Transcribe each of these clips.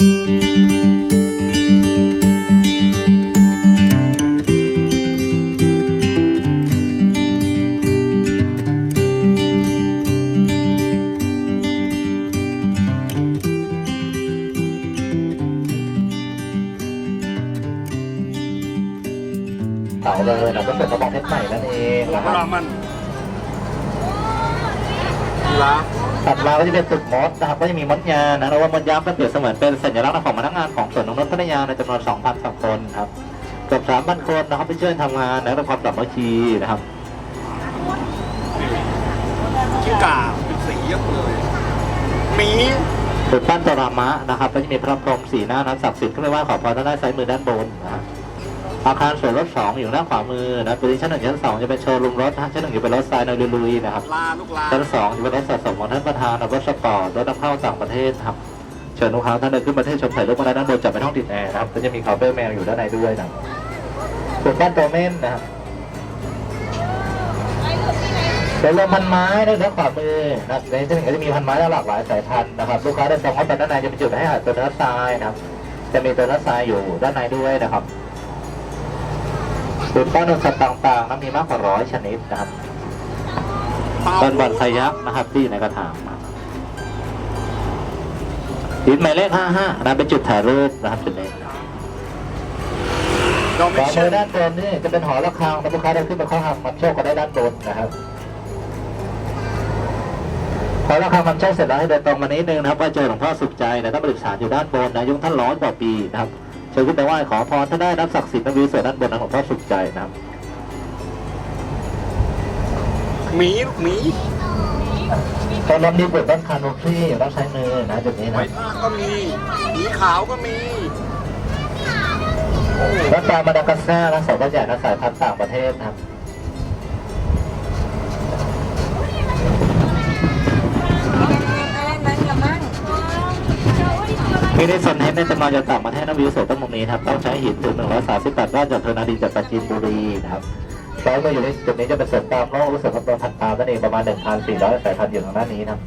เสาเลยนะก็เป็นกระบอกเพชรใหม่นั่นเองนะคพรับ รามันกีฬาฟ ถัดมาก็จะเป็นตึกมดนะครับก็จะมีมดยานะแล้วว่ามดยาก็เปรียบเสมือนเป็นสัญลักษณ์ของพนักงานของสวนนงนุษย์พัทยาในจำนวน2,000กว่าคนครับเกือบ3,000 คนนะครับไปช่วยทำงานในะด้วยความสามัคคีนะครับกิ้งก่าเป็นสีเยอะเลยมีตึกปั้นตรามะนะครับก็จะมีพระพรหมสีหน้านั้นศักดิ์สิทธิ์ขึ้นไปไหว้ขอพรด้านด้านซ้ายมือด้านบนนะครับ อาคารสวนรถสองอยู่ด้านขวามือนะบริเวณชั้นหนึ่งชั้นสองจะเป็นโชว์รูมรถนะชั้นหนึ่งจะเป็นรถทรายในลุยๆนะครับลาลูกลาชั้นสองจะเป็นรถสะสมของท่านประธานรถสปอร์ตรถนำเข้าต่างประเทศครับเชิญลูกค้าท่านเดินขึ้นประเทศชมถ่ายรูปมาได้ด้านบนจัดเป็นห้องติดแอร์นะครับก็จะมีเคาน์เตอร์แมวอยู่ด้านในด้วยนะครับส่วนบ้านโตเม่นนะครับเป็นลมพันไม้ด้านขวามือนะครับในชั้นหนึ่งก็จะมีพันไม้หลากหลายสายพันธุ์นะครับลูกค้าเดินตรงเข้าไปด้านในจะเป็นจุดให้อาหารตัวเนื้อทรายนะครับจะมีตัวเนื้อทรายอยู่ด้านในด้วยนะครับ ส่วนป้านนสัตว์ต่างๆนั้นมีมากกว่าร้อยชนิดนะครับเป็นบอนไซยักษ์นะครับที่อยู่ในกระถางนะครับดินหมายเลข55นะเป็นจุดถ่ายรูปนะครับจุดนี้ดอมขเมวาชั่มือนด้านบนนี่จะเป็นหอระฆังแล้วลูกค้าเดินขึ้นไปข้าหางมันโชคก็ได้ด้านบนนะครับหอระฆังมันโชคเสร็จแล้วให้เดินตรงมานิดนึงนะครับไหว้เจอหลวงพ่อสุขใจนะท่านประดิษาอยู่ด้านบนนะอายุท่านร้อยกว่าปีนะครับ เชิญขึ้นไปไหว้ขอพรท่านได้รับศักดิ์สิทธิ์นวิวสวยด้านบนนะหลวงพ่อสุขใจนะครับหมีลูกหมีตอนรับนี้เปิดต้นคาโนฟี่รับใช้มือนะจุดนี้ไวนะต้าก็มีหมีขาวก็มีและปลามาดากัสการ์นะสายพันธุ์ใหญ่นะสายพันธุ์ต่างประเทศนะครับ มีในส่วนเห็นในจำนวนจากต่างประเทศนวิวสวยต้นมุมนี้นะครับต้องใช้หินถึง138ก้อนจากเทอร์นาดินจากปราจีนบุรีนะครับซ้ายมือยู่ในจุดนี้จะเป็นสวนปาล์มโลกรู้สึกว่าตัวพันธุ์ปาล์มนั่นเองประมาณ 1,400สายพันธุ์อยู่ทางด้านนี้นะครับ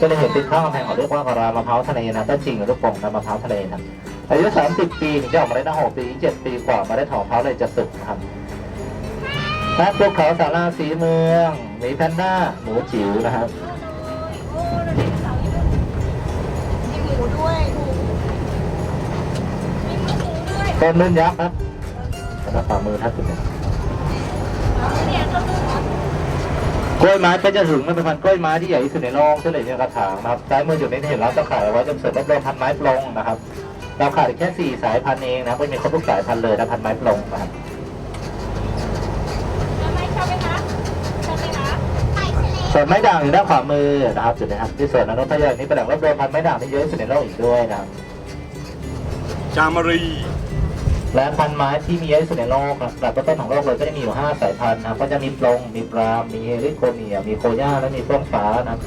ก็เลยเห็นติดข้าวแพงเขาเรียกว่ากะลามะพร้าวทะเลนะต้นจริงหรือลูกป่งนะมะพร้าวทะเลนะครับอายุ30 ปีถึงจะออกมาได้นะ6ปี7ปีกว่ามาได้ถอนมะพร้าเลยจะสุกนะครับร้านภูเขาสาราสีเมือง มีแพนด้าหมูจิ๋วนะครับ ต้นนุ่นยักษ์ครับสำหรับฝ่ามือท่านจุดนี้เนี่ยต้นนู้นกล้วยไม้เป็นจะถึงมันเป็นพันธุ์กล้วยไม้ที่ใหญ่ที่สุดในโลกที่เหลือในกระถางนะครับซ้ายมือจุดนี้ที่เห็นร้านตะข่ายเอาไว้จะเสริมรอบๆพันไม้ปลงนะครับ เราขาดอีกแค่สี่สายพันธุ์เองนะครับไม่มีครบทุกสายพันธุ์เลยนะพันไม้ปลงนะครับทำไมชอบไหมคะชอบไหมคะไปทะเลส่วนไม้ด่างอยู่ด้านขวามือนะครับจุดนี้ครับที่ส่วนอนุทยานนี้เป็นแหล่งรวบรวมพันธุ์ไม้ด่างที่เยอะที่สุดในโลกอีกด้วยนะครับจามารี และพันธุ์ไม้ที่มีเยอะที่สุดในโลกนะครับแต่ต้นของโลกเลยก็จะมีอยู่ห้าสายพันธุ์นะครับก็จะมีปลง มีปราม มีเอริโคเนีย มีโคย่า และมีต้นฟ้านะครับ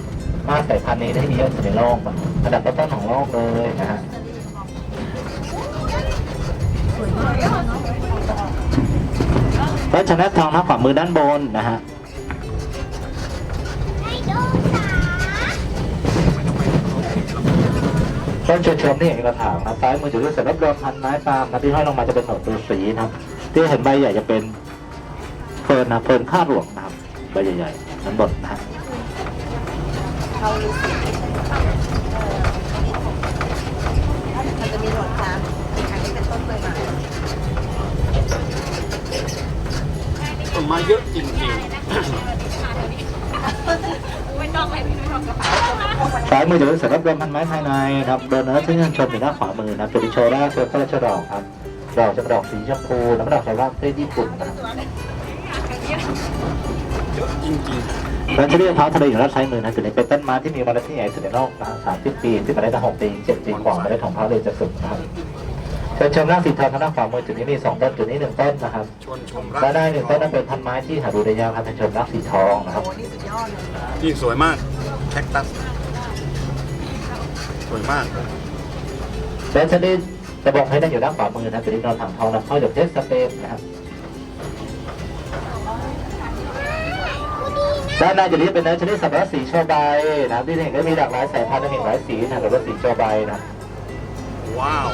ห้าสายพันธุ์นี้ได้มีเยอะที่สุดในโลกอันดับต้นๆของโลกเลยนะฮะก็ชนะทองนะขวามือด้านบนนะฮะ ต้นชมชมนี่เห็นกระถางนะซ้ายมือถือเสร็จรับรองพันไม้ปาล์มนะที่ห้อยลงมาจะเป็นหนวดตัวสีนะครับ ที่เห็นใบใหญ่จะเป็นเฟิร์นนะเฟิร์นข้าหลวงนะครับใบใหญ่ๆนั้นบนนะฮะเขารู้สึกมันจะมีหนวดคล้ำอีกอันนี้เป็นต้นกล้วยไม้ต้นไม้เยอะจริง ไม่ต้องเลยไม่ต้องกระเป๋าซ้ายมือถือเสร็จรับรองพันไม้ภายในครับเดินเนื้อที่ยังชมอยู่ด้านขวามือนะครับจุดที่โชว์ได้คือพระราชดอกครับดอกจะเป็นดอกสีชมพูน้ำดอกชาวว่าประเทศญี่ปุ่นนะครับๆเยอะจริงแล้วจะเรียกเท้าทะเลอยู่ด้านซ้ายมือนะจุดนี้เป็นต้นไม้ที่มีเมล็ดที่ใหญ่สุดในโลกนะสามสิบปีที่เมล็ดละหกปีเจ็ดปีกว่าเมล็ดของพระเลยจะสุกนะครับ เชิญชมร่างสีทองทางด้านขวามือจุดนี้มีสองต้นจุดนี้หนึ่งต้นนะครับๆชวนชมรักด้านหน้าหนึ่งต้นนั้นเป็นพันไม้ที่หาดูได้ยากครับเป็นชมรักสีทองนะครับโอ้นี่สุดยอดเลยนี่สวยมากแคคตัสสวยมากและชนิดจะบอกให้ได้อยู่ด้านขวามือนะจุดนี้นอนถังทองนะเข้าจากเทสสเปนนะครับด้านหน้าจุดนี้เป็นเนื้อชนิดสับปะรดสีโชว์ใบนะครับที่เห็นก็มีหลากหลายสายพันธุ์และมีหลายสีนะสับปะรดสีโชว์ใบนะครับโอ้ว้าว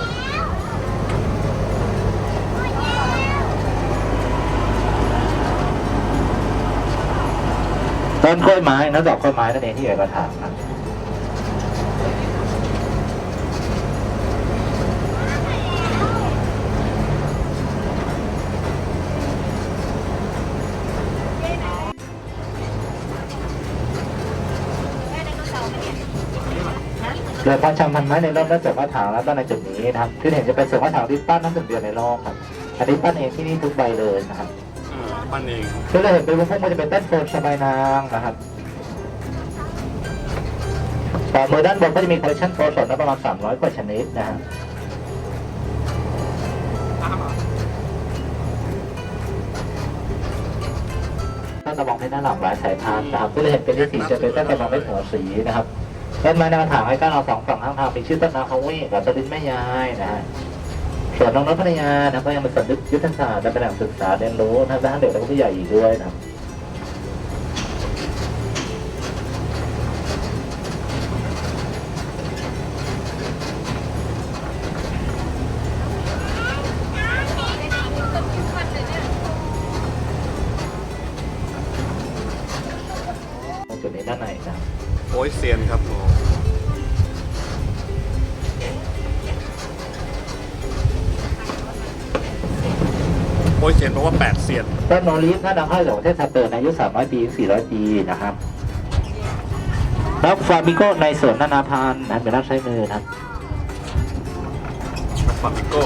ต้นกล้วยไม้นะดอกกล้วยไม้นั่นเองที่อยู่กระถางครับแม่ไดโนเสาร์เนี่ยเรือพรชำพันไม้ในร่มและเสริมกระถางแล้วก็ในจุดนี้นะครับที่เห็นจะเป็นเสริมกระถางที่ปั้นน้ำหนึ่งเดียวในโลกครับอันนี้ปั้นเองที่นี่ทุกใบเลยนะครับ ปั้นเองที่เราเห็นเป็นพวกมันจะเป็นต้นโพธิ์สบายนางนะครับต่อมือด้านบนก็จะมีคอลเลคชันโพสดนประมาณ 300 กว่าชนิดนะฮะต้นตะบองเพชรหน้าหลังหลายสายพันธุ์นะครับที่เราเห็นเป็นที่สีจะเป็นต้นตะบองเพชรหัวสีนะครับต้นไม้นกระถางให้ก้านเราสองฝั่งข้างทางมีชื่อต้นนาคาวีกับต้นลิ้นแม่ยายนะฮะ ส่วนน้องนพพัทยานะครับก็ยังเป็นสันลึกยุทธศาสตร์และเป็นแหล่งศึกษาเรียนรู้ทั้งด้านเด็กและผู้ใหญ่อีกด้วยนะครับตรงจุดนี้ด้านในนะโอ้ยเซียนครับ ซียนเพราะว่าแปดเซียนต้นโนลิฟหน้าดังห้อยหลวงเทศเติร์นอายุ 300 ปีถึง400 ปีนะครับแล้วฟาบิโก้ในสวนนานาพันธ์นะเป็นรับใช้มือนะครับฟามิโก้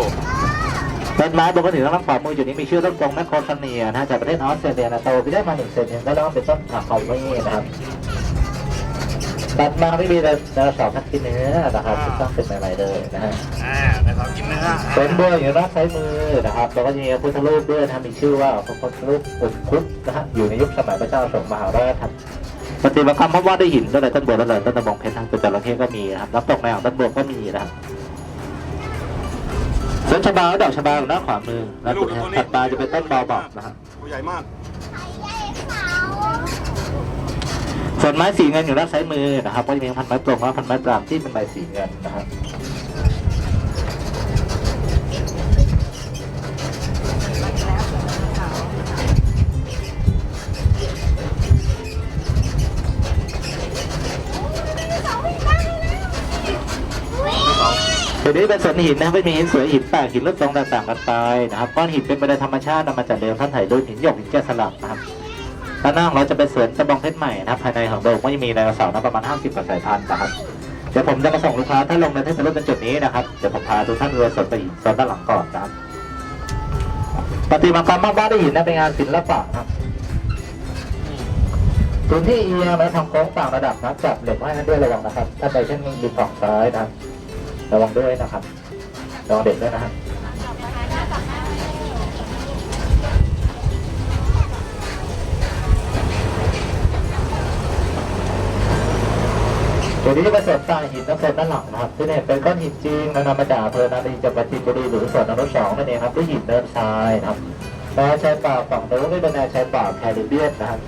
ต้นไม้ปกติต้องรับความมือจุดนี้มีชื่อต้นกงแมคโครซเนียนะจากประเทศออสเตรเลียนะโตไปได้มาหนึ่งเซนยังก็เรียกว่าเป็นต้นผักเขาไม่นะครับ ตัดมาไม่มีแต่แต่สองพันกินเนื้อนะครับต้องเป็นใหม่ๆเลยนะฮะอ่านะครับกินเนื้อเป็นบัวอยู่ด้านซ้ายมือนะครับแล้วก็จะมีพระพุทธรูปด้วยนะครับมีชื่อว่าพระพุทธรูปอุคุตนะฮะอยู่ในยุคสมัยพระเจ้าอโศกมหาราชครับปฏิมากรรมพบว่าได้หินตั้งแต่ต้นบัวแล้วเลยต้นตะบองเพชรทางตัวจระเข้ก็มีนะครับน้ำตกในอ่างต้นบัวก็มีนะครับส่วนชะบาและดอกชะบาอยู่ด้านขวามือและจุดถัดไปจะเป็นต้นบอบอกนะครับตัวใหญ่มาก ส่วนไม้สีเงินอยู่ด้านซ้ายมือนะครับก็จะมีพันไม้ตรงและพันไม้ปรามที่เป็นใบสีเงินนะครับตัวนี้เป็นสวนหินนะครับไม่มีหินสวยหินแปลกหินรูปทรงต่างๆกันไปนะครับก้อนหินเป็นไปโดยธรรมชาตินำมาจากเดิมท่านถ่ายรูปหินหยกหินแกะสลักนะครับ ด้านหน้าของเราจะเป็นสวนตะบองเพชรใหม่นะครับภายในของโดมก็จะมีไดโนเสาร์นะประมาณ 50กว่าสายพันธุ์นะครับเดี๋ยวผมจะมาส่งลูกค้าท่าลงในเทศรูปเป็นจุดนี้นะครับเดี๋ยวผมพาทุกท่านเรือสวนไปหินโซนด้านหลังก่อนนะครับปฏิมากรรมบ้านได้หินนะเป็นงานศิลปะครับพื้นที่เอียงและทำโค้งต่างระดับนะจับเหล็กไว้ให้ด้วยระวังนะครับ ถ้าไปเช่นริมฝั่งซ้ายนะครับระวังด้วยนะครับระวังเด็กด้วยนะครับ ตัวนี้จะเป็นส่วนใต้หินและโซนด้านหลังนะครับที่เนี่ยเป็นก้อนหินจริงแล้วนำมาจากอำเภอนาดีจังหวัดจินบุรีหรือส่วนนรสองนั่นเองครับด้วยหินเนินทรายนะครับแนวชายป่าฝั่งโน้นนี่เป็นแนวชายป่าแคริบเบียนนะครับ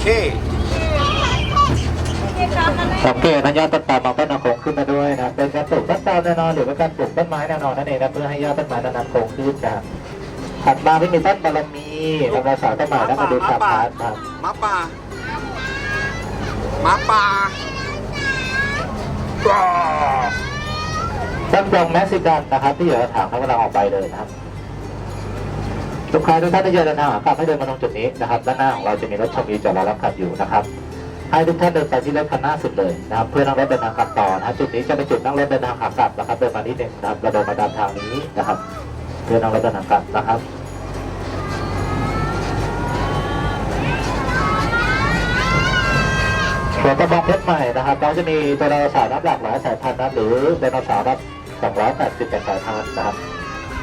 เคสังเกตนะยอดต้นตาลมันก็นำโค้งขึ้นมาด้วยนะครับเป็นการปลูกต้นตาลแน่นอนหรือเป็นการปลูกต้นไม้แน่นอนนั่นเองนะเพื่อให้ยอดต้นไม้นั้นๆโค้งขึ้นนะครับถัดมาไม่มีต้นบารมี ทำลายสาวต้นไม้แล้วมาดูชาพาร์ทครับหมาป่าหมาป่าว้าวต้นกรงเม็กซิกันนะครับ ที่อยู่ในถังเขากำลังออกไปเลยนะครับลูกค้าทุกท่านที่จะเดินทางหากลับให้เดินมาตรงจุดนี้นะครับด้านหน้าของเราจะมีรถชมวิวจอดรอรับขับอยู่นะครับให้ทุกท่านเดินไปที่รถคันหน้าสุดเลยนะครับ เพื่อนั่งรถเดินทางกลับต่อนะครับจุดนี้จะเป็นจุดนั่งรถเดินทางขากลับนะครับเดินมานิดนึงนะครับเราเดินมาตามทางนี้นะครับ เพื่อนั่งรถเดินทางกลับนะครับ ส่วนกระบองเพชรใหม่นะครับเราจะมีตัวไดโนเสาร์นับหลากหลายสายพันธุ์นะหรือไดโนเสาร์นับ280กว่าสายพันธุ์นะครับ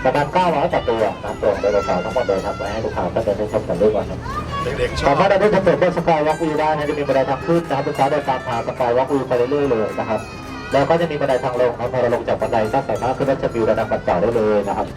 ประมาณ900กว่าตัวนะครับตัวไดโนเสาร์ทั้งหมดเลยครับไว้ให้ลูกค้าท่านเดินได้ชมกันด้วยก่อนครับเด็กๆชอสาบมารถเดินได้ชมเปิดสกายวอล์กวิวได้นะจะมีบันไดทางขึ้นนะครับลูกค้าเดินตามทางสกายวอล์กวิวไปเรื่อยๆเลยนะครับแล้วก็จะมีบันไดทางลงนะครับพอเราลงจากบันไดก็สามารถขึ้นรถชมวิวระดับบันต่อได้เลยนะครับ